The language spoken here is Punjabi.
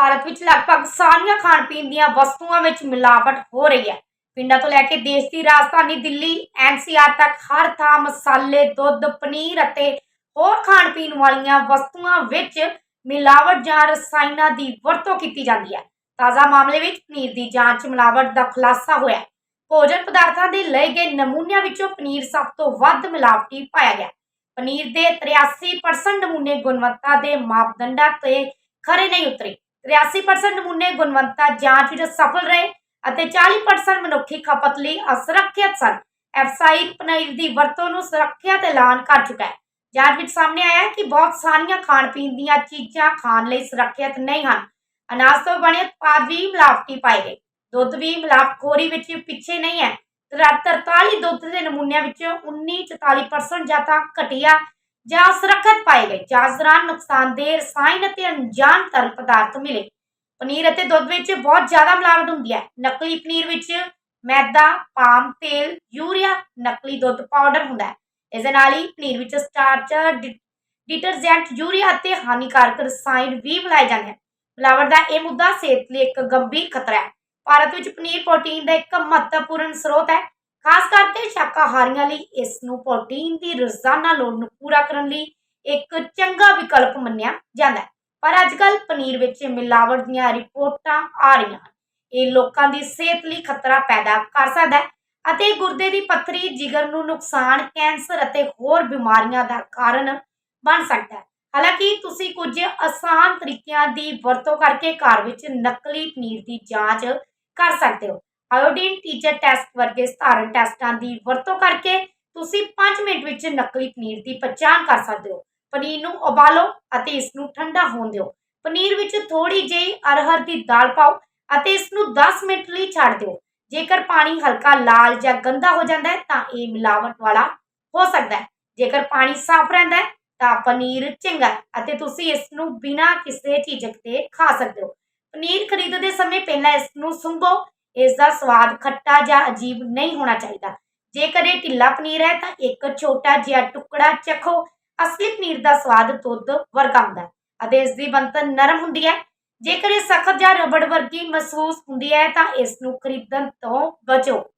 ਭਾਰਤ ਵਿੱਚ ਲਗਭਗ ਸਾਰੀਆਂ ਖਾਣ ਪੀਣ ਦੀਆਂ ਵਸਤੂਆਂ ਵਿੱਚ ਮਿਲਾਵਟ ਹੋ ਰਹੀ ਹੈ। ਪਿੰਡਾਂ ਤੋਂ ਲੈ ਕੇ ਦੇਸ਼ ਦੀ ਰਾਜਧਾਨੀ ਦਿੱਲੀ, ਐਨਸੀਆਰ ਤੱਕ ਹਰ ਥਾਂ ਮਸਾਲੇ, ਦੁੱਧ, ਪਨੀਰ ਅਤੇ ਹੋਰ ਖਾਣ ਪੀਣ ਵਾਲੀਆਂ ਵਸਤੂਆਂ ਵਿੱਚ ਮਿਲਾਵਟ ਜਾਂ ਰਸਾਇਣਾਂ ਦੀ ਵਰਤੋਂ ਕੀਤੀ ਜਾਂਦੀ ਹੈ। ਤਾਜ਼ਾ ਮਾਮਲੇ ਵਿੱਚ ਪਨੀਰ ਦੀ ਜਾਂਚ ਮਿਲਾਵਟ ਦਾ ਖੁਲਾਸਾ ਹੋਇਆ ਭੋਜਨ ਪਦਾਰਥਾਂ ਦੇ ਲਏ ਗਏ ਨਮੂਨਿਆਂ ਵਿੱਚੋਂ ਪਨੀਰ ਸਭ ਤੋਂ ਵੱਧ ਮਿਲਾਵਟੀ ਪਾਇਆ ਗਿਆ। ਪਨੀਰ ਦੇ 83% ਨਮੂਨੇ ਗੁਣਵੱਤਾ ਦੇ ਮਾਪਦੰਡਾਂ ਤੇ ਖਰੇ ਨਹੀਂ ਉਤਰੇ। 83% ਨਮੂਨੇ ਗੁਣਵੱਤਾ ਜਾਂਚ ਵਿੱਚ ਸਫਲ ਰਹੇ ਅਤੇ 40% ਮਨੁੱਖੀ ਖਪਤ ਲਈ ਅਸੁਰੱਖਿਅਤ ਸਨ। ਐਫਸਾਈ ਪਨੀਰ ਦੀ ਵਰਤੋਂ ਨੂੰ ਸੁਰੱਖਿਅਤ ਐਲਾਨ ਕਰ ਚੁੱਕਾ ਹੈ। ਜਾਂਚ ਵਿੱਚ ਸਾਹਮਣੇ ਆਇਆ ਹੈ ਕਿ ਬਹੁਤ ਸਾਰੀਆਂ ਖਾਣ ਪੀਣ ਦੀਆਂ ਚੀਜ਼ਾਂ ਖਾਣ ਲਈ ਸੁਰੱਖਿਅਤ ਨਹੀਂ ਹਨ। ਅਨਾਜ ਤੋਂ ਬਣੇ ਉਤਪਾਦ ਵੀ ਮਿਲਾਵਟੀ ਪਾਏ ਗਏ। ਦੁੱਧ ਵੀ ਮਿਲਾਵਟਖੋਰੀ ਵਿੱਚ ਪਿੱਛੇ ਨਹੀਂ ਹੈ। 43 ਦੁੱਧ ਦੇ ਨਮੂਨਿਆਂ ਵਿੱਚੋਂ 19 44% ਜਾਂ ਤਾਂ ਘਟੀਆ ਜਾਂ ਸੁਰੱਖਿਅਤ ਪਾਏ ਗਏ। ਜਾਂਚ ਦੌਰਾਨ ਨੁਕਸਾਨਦੇਹ ਰਸਾਇਣ ਅਤੇ ਅਣਜਾਣ ਤਰਲ ਪਦਾਰਥ ਮਿਲੇ। ਪਨੀਰ ਅਤੇ ਦੁੱਧ ਵਿੱਚ ਬਹੁਤ ਜ਼ਿਆਦਾ ਮਿਲਾਵਟ ਹੁੰਦੀ ਹੈ। ਨਕਲੀ ਪਨੀਰ ਵਿੱਚ ਮੈਦਾ, ਪਾਮ, ਤੇਲ, ਯੂਰੀਆ, ਨਕਲੀ ਦੁੱਧ ਪਾਊਡਰ ਹੁੰਦਾ ਹੈ। ਇਸ ਦੇ ਨਾਲ ਹੀ ਪਨੀਰ ਵਿੱਚ ਸਟਾਰਚ ਡਿਟਰਜੈਂਟ, ਯੂਰੀਆ ਅਤੇ ਹਾਨੀਕਾਰਕ ਰਸਾਇਣ ਵੀ ਮਿਲਾਏ ਜਾਂਦੇ ਹਨ। ਮਿਲਾਵਟ ਦਾ ਇਹ ਮੁੱਦਾ ਸਿਹਤ ਲਈ ਇੱਕ ਗੰਭੀਰ ਖਤਰਾ ਹੈ। ਭਾਰਤ ਵਿੱਚ ਪਨੀਰ ਪ੍ਰੋਟੀਨ ਦਾ ਇੱਕ ਮਹੱਤਵਪੂਰਨ ਸਰੋਤ ਹੈ। ਖਾਸ ਕਰਕੇ ਸ਼ਾਕਾਹਾਰੀਆਂ ਲਈ ਇਸ ਨੂੰ ਪ੍ਰੋਟੀਨ ਦੀ ਰੋਜ਼ਾਨਾ ਲੋੜ ਨੂੰ ਪੂਰਾ ਕਰਨ ਲਈ ਇੱਕ ਚੰਗਾ ਵਿਕਲਪ ਮੰਨਿਆ ਜਾਂਦਾ ਹੈ। ਪਰ ਅੱਜਕੱਲ ਪਨੀਰ ਵਿੱਚ ਮਿਲਾਵਟ ਦੀਆਂ ਰਿਪੋਰਟਾਂ ਆ ਰਹੀਆਂ ਹਨ। ਇਹ ਲੋਕਾਂ ਦੀ ਸਿਹਤ ਲਈ ਖਤਰਾ ਪੈਦਾ ਕਰ ਸਕਦਾ ਹੈ ਅਤੇ ਗੁਰਦੇ ਦੀ ਪੱਥਰੀ, ਜਿਗਰ ਨੂੰ ਨੁਕਸਾਨ, ਕੈਂਸਰ ਅਤੇ ਹੋਰ ਬਿਮਾਰੀਆਂ ਦਾ ਕਾਰਨ ਬਣ ਸਕਦਾ ਹੈ। ਹਾਲਾਂਕਿ ਤੁਸੀਂ ਕੁਝ ਆਸਾਨ ਤਰੀਕਿਆਂ ਦੀ ਵਰਤੋਂ ਕਰਕੇ ਘਰ ਵਿੱਚ ਨਕਲੀ ਪਨੀਰ ਦੀ ਜਾਂਚ ਕਰ ਸਕਦੇ ਹੋ। ਆਇਓਡੀਨ ਟੀਚਰ ਟੈਸਟ ਵਰਗੇ ਸਧਾਰਨ ਟੈਸਟਾਂ ਦੀ ਵਰਤੋਂ ਕਰਕੇ ਤੁਸੀਂ 5 ਮਿੰਟ ਵਿੱਚ ਨਕਲੀ ਪਨੀਰ ਦੀ ਪਛਾਣ ਕਰ ਸਕਦੇ ਹੋ। ਪਨੀਰ ਨੂੰ ਉਬਾਲੋ ਅਤੇ ਇਸ ਨੂੰ ਠੰਡਾ ਹੋਣ ਦਿਓ। ਪਨੀਰ ਵਿੱਚ ਥੋੜੀ ਜਿਹੀ ਅਰਹਰ ਦੀ ਦਾਲ ਪਾਓ ਅਤੇ ਇਸ ਨੂੰ 10 ਮਿੰਟ ਲਈ ਛੱਡ ਦਿਓ। ਜੇਕਰ ਪਾਣੀ ਹਲਕਾ ਲਾਲ ਜਾਂ ਗੰਦਾ ਹੋ ਜਾਂਦਾ ਹੈ ਤਾਂ ਇਹ ਮਿਲਾਵਟ ਵਾਲਾ ਹੋ ਸਕਦਾ ਹੈ। ਜੇਕਰ ਪਾਣੀ ਸਾਫ਼ ਰਹਿੰਦਾ ਹੈ ਤਾਂ ਪਨੀਰ ਚੰਗਾ ਅਤੇ ਤੁਸੀਂ ਇਸ ਨੂੰ ਬਿਨਾਂ ਕਿਸੇ ਝਿਜਕ ਦੇ ਖਾ ਸਕਦੇ ਹੋ। ਪਨੀਰ ਖਰੀਦਦੇ ਸਮੇਂ ਪਹਿਲਾਂ ਇਸ ਨੂੰ ਸੁੰਘੋ ਇਸ ਦਾ ਸਵਾਦ ਖੱਟਾ ਜਾਂ ਅਜੀਬ ਨਹੀਂ ਹੋਣਾ ਚਾਹੀਦਾ। ਜੇਕਰ ਇਹ ਢਿੱਲਾ ਪਨੀਰ ਹੈ, ਤਾਂ ਇੱਕ ਛੋਟਾ ਜਿਹਾ ਟੁਕੜਾ ਚੱਖੋ। ਅਸਲੀ ਪਨੀਰ ਦਾ ਸਵਾਦ ਦੁੱਧ ਵਰਗਾ ਹੁੰਦਾ ਹੈ ਅਤੇ ਇਸ ਦੀ ਬਣਤਰ ਨਰਮ ਹੁੰਦੀ ਹੈ। ਜੇਕਰ ਇਹ ਸਖਤ ਜਾਂ ਰਬੜ ਵਰਗੀ ਮਹਿਸੂਸ ਹੁੰਦੀ ਹੈ, ਤਾਂ ਇਸ ਨੂੰ ਖਰੀਦਣ ਤੋਂ ਬਚੋ।